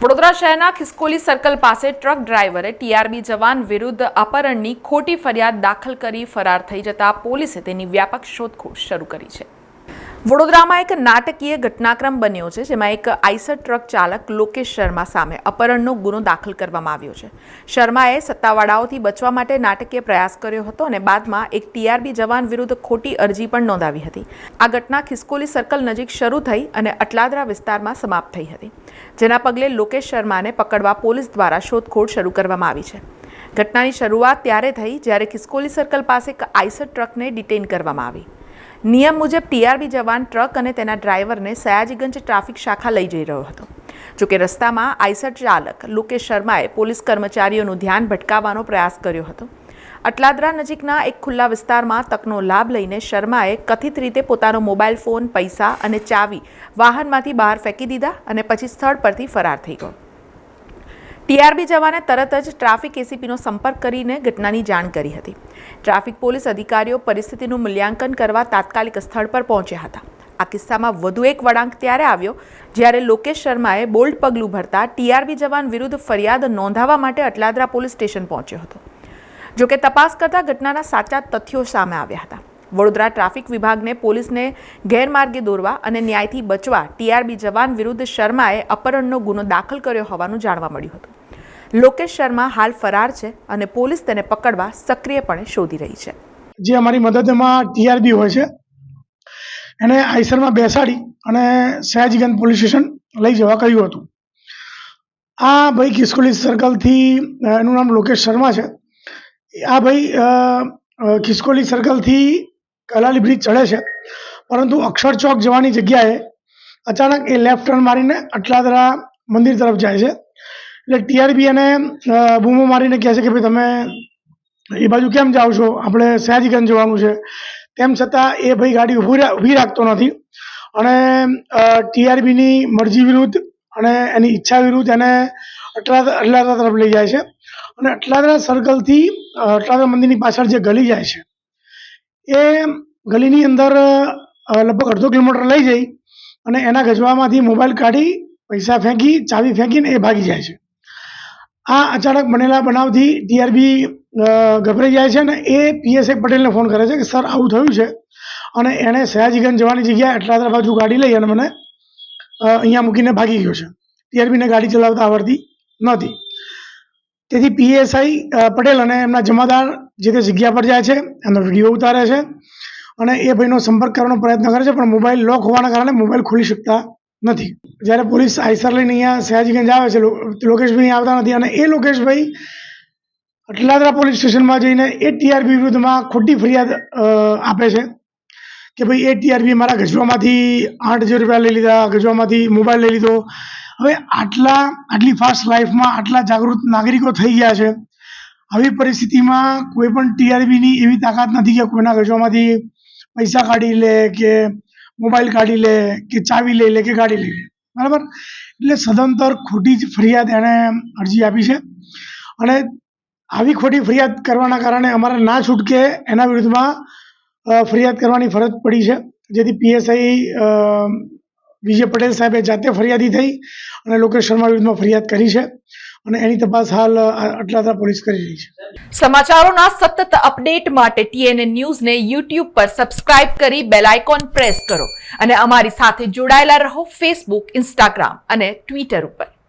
વડોદરા શહેરના ખિસકોલી સર્કલ પાસે ટ્રક ડ્રાઈવરે ટીઆરબી જવાન વિરુદ્ધ અપહરણની ખોટી ફરિયાદ દાખલ કરી ફરાર થઈ જતા પોલીસે તેની વ્યાપક શોધખોળ શરૂ કરી છે. વડોદરામાં એક નાટકીય ઘટનાક્રમ બન્યો છે, જેમાં એક આઈસર ટ્રક ચાલક લોકેશ શર્મા સામે અપહરણનો ગુનો દાખલ કરવામાં આવ્યો છે. શર્માએ સત્તાવાળાઓથી બચવા માટે નાટકીય પ્રયાસ કર્યો હતો અને બાદમાં એક ટીઆરબી જવાન વિરુદ્ધ ખોટી અરજી પણ નોંધાવી હતી. આ ઘટના ખિસકોલી સર્કલ નજીક શરૂ થઈ અને અટલાદરા વિસ્તારમાં સમાપ્ત થઈ હતી, જેના પગલે લોકેશ શર્માને પકડવા પોલીસ દ્વારા શોધખોળ શરૂ કરવામાં આવી છે. ઘટનાની શરૂઆત ત્યારે થઈ જ્યારે ખિસકોલી સર્કલ પાસે એક આઈસર ટ્રકને ડિટેઇન કરવામાં આવી. નિયમ મુજબ ટીઆરબી જવાન, ટ્રક અને તેના ડ્રાઈવરને સયાજીગંજ ટ્રાફિક શાખા લઈ જઈ રહ્યો હતો. જોકે રસ્તામાં આઈસર ચાલક લોકેશ શર્માએ પોલીસ કર્મચારીઓનું ધ્યાન ભટકાવવાનો પ્રયાસ કર્યો હતો. અટલાદરા નજીકના એક ખુલ્લા વિસ્તારમાં તકનો લાભ લઈને શર્માએ કથિત રીતે પોતાનો મોબાઈલ ફોન, પૈસા અને ચાવી વાહનમાંથી બહાર ફેંકી દીધા અને પછી સ્થળ પરથી ફરાર થઈ ગયો. ટીઆરબી જવાને તરત જ ટ્રાફિક એસીપીનો સંપર્ક કરીને ઘટનાની જાણ કરી હતી. ટ્રાફિક પોલીસ અધિકારીઓ પરિસ્થિતિનું મૂલ્યાંકન કરવા તાત્કાલિક સ્થળ પર પહોંચ્યા હતા. આ કિસ્સામાં વધુ એક વળાંક ત્યારે આવ્યો, જ્યારે લોકેશ શર્માએ બોલ્ડ પગલું ભરતા ટીઆરબી જવાન વિરુદ્ધ ફરિયાદ નોંધાવવા માટે અટલાદરા પોલીસ સ્ટેશન પહોંચ્યો હતો. જોકે તપાસ કરતા ઘટનાના સાચા તથ્યો સામે આવ્યા હતા. વડોદરા ટ્રાફિક વિભાગને પોલીસને ગેરમાર્ગે દોરવા અને ન્યાયથી બચવા ટીઆરબી જવાન વિરુદ્ધ શર્માએ અપહરણનો ગુનો દાખલ કર્યો હોવાનું જાણવા મળ્યું હતું. લોકેશ શર્મા હાલ ફરાર છે અને પોલીસ તેને પકડવા સક્રિયપણે શોધી રહી છે. જે અમારી મદદમાં ટીઆરબી હોય છે. એને આઈસરમાં બેસાડી અને સયાજીગંજ પોલીસ સ્ટેશન લઈ જવા કહ્યું હતું. આ ભાઈ ખિસકોલી સર્કલથી એનું નામ લોકેશ શર્મા છે. આ ભાઈ ખિસકોલી સર્કલથી કલાલી બ્રિજ ચડે છે. પરંતુ અક્ષર ચોક જવાની જગ્યાએ અચાનક એ લેફ્ટ ટર્ન મારીને અટલાદરા મંદિર તરફ જાય છે. એટલે ટીઆરબી એને બૂમો મારીને કહે છે કે ભાઈ તમે એ બાજુ કેમ જાઓ છો? આપણે સયાજીગંજ જવાનું છે. તેમ છતાં એ ભાઈ ગાડી ઊભી ઊભી રાખતો નથી. અને ટીઆરબીની મરજી વિરુદ્ધ અને એની ઈચ્છા વિરુદ્ધ એને અટલાદરા અટલાદરા તરફ લઈ જાય છે. અને અટલાદરા સર્કલથી અટલાદરા મંદિરની પાછળ જે ગલી જાય છે, એ ગલીની અંદર લગભગ અડધો કિલોમીટર લઈ જઈ અને એના ગજવામાંથી મોબાઈલ કાઢી પૈસા ફેંકી, ચાવી ફેંકીને એ ભાગી જાય છે. આ અચાનક બનેલા બનાવથી ટીઆરબી ગભરાઈ જાય છે અને એ પીએસઆઈ પટેલને ફોન કરે છે કે, સર, આવું થયું છે. અને એણે સયાજીગંજ જવાની જગ્યાએ અટલાદરા બાજુ ગાડી લઈ અને મને અહીંયા મૂકીને ભાગી ગયો છે. ટીઆરબીને ગાડી ચલાવતા આવડતી નહોતી. તેથી પીએસઆઈ પટેલ અને એમના જમાદાર જે તે જગ્યા પર જાય છે એનો વીડિયો ઉતારે છે અને એ ભાઈનો સંપર્ક કરવાનો પ્રયત્ન કરે છે, પણ મોબાઈલ લોક હોવાના કારણે મોબાઈલ ખોલી શકતા નથી. જ્યારે પોલીસ આઈસર લઈને અહીંયા સયાજીગંજ આવે છે લોકેશભાઈ આવતા નથી અને એ લોકેશભાઈ અટલાદરા પોલીસ સ્ટેશનમાં જઈને એ ટીઆરબી વિરુદ્ધમાં ખોટી ફરિયાદ આપે છે કે ભાઈ એ ટીઆરબી મારા ગજવામાંથી આઠ હજાર રૂપિયા લઈ લીધા, ગજવામાંથી મોબાઈલ લઈ લીધો. હવે આટલા, આટલી ફાસ્ટ લાઈફમાં આટલા જાગૃત નાગરિકો થઈ ગયા છે. આવી પરિસ્થિતિમાં કોઈ પણ ટીઆરબીની એવી તાકાત નથી કે કોઈના ગજવામાંથી પૈસા કાઢી લે કે મોબાઈલ કાઢી લે કે ચાવી લઈ લે કે ગાડી લઈ લે. બરાબર? એટલે સદંતર ખોટી જ ફરિયાદ એણે અરજી આપી છે. અને આવી ખોટી ફરિયાદ કરવાના કારણે અમારે ના છૂટકે એના વિરુદ્ધમાં ફરિયાદ કરવાની ફરજ પડી છે. જેથી પીએસઆઈ વિજય પટેલ સાહેબે જાતે ફરિયાદી થઈ અને લોકેશ શર્મા વિરુદ્ધમાં ફરિયાદ કરી છે. અને એની તપાસ હાલ અટલાદરા પોલીસ કરી રહી છે. સમાચારોના સતત અપડેટ માટે ટીએનએ ન્યૂઝને યુટ્યુબ પર સબસ્ક્રાઇબ કરી બેલ આઇકોન પ્રેસ કરો અને અમારી સાથે જોડાયેલા રહો ફેસબુક, ઇન્સ્ટાગ્રામ અને ટ્વિટર ઉપર.